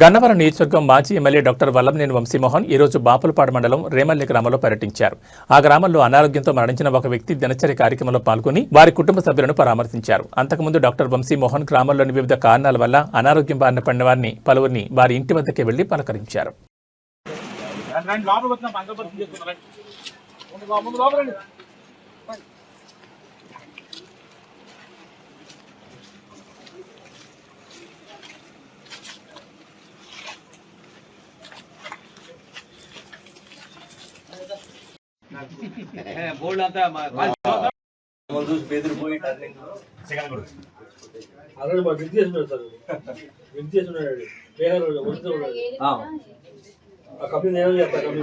గన్నవరం నియోజకవర్గం మాజీ MLA doctor Vallamneni Vamsi Mohan ఈ రోజు బాపులపాడు మండలం రేమల్లి గ్రామంలో పర్యటించారు. ఆ గ్రామంలో అనారోగ్యంతో మరణించిన ఒక వ్యక్తి దినచర్య కార్యక్రమంలో పాల్గొని వారి కుటుంబ సభ్యులను పరామర్శించారు. అంతకుముందు డాక్టర్ వంశీమోహన్ గ్రామంలోని వివిధ కారణాల వల్ల అనారోగ్యం బారిన పడిన వారిని పలువురిని వారి ఇంటి వద్దకే వెళ్ళి పలకరించారు. బోల్డ్ అంతా మా- ఆల్రెడీ మా విద్య చేస్తున్నాడు సార్ విద్య చేస్తున్నాడు బీహార్ ఆ కంపెనీ నేను కంపెనీ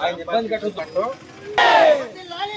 ఆయన ఇబ్బంది పెట్టొద్దు లాలి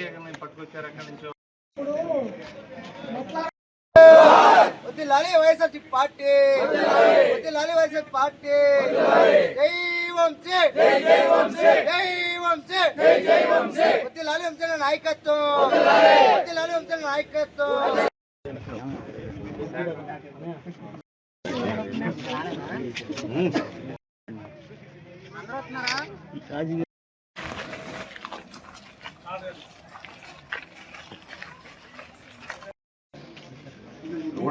ప్రత్యేకంగా పట్టుకొచ్చారు అక్కడి నుంచి. వద్దు లాలి వైఎస్ఆర్సీ పార్టీ. వద్దు లాలి వైఎస్ఆర్ పార్టీ. దైవం దైవం వద్దు లాలి వంశ నాయకత్వం. వద్దు లాలి వంశ నాయకత్వం. అందరూ వస్తున్నారా?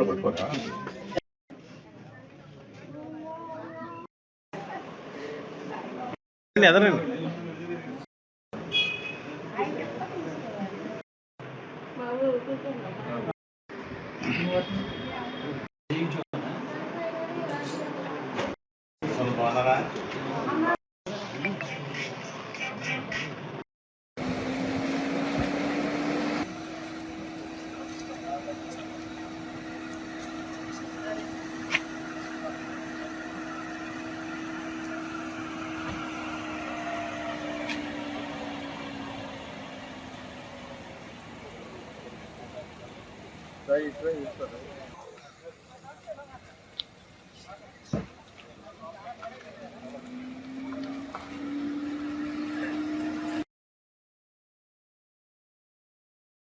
Agora. అదనండి లాలి వంశీ నాయకత్వం ట్రై ట్రై చేస్తారు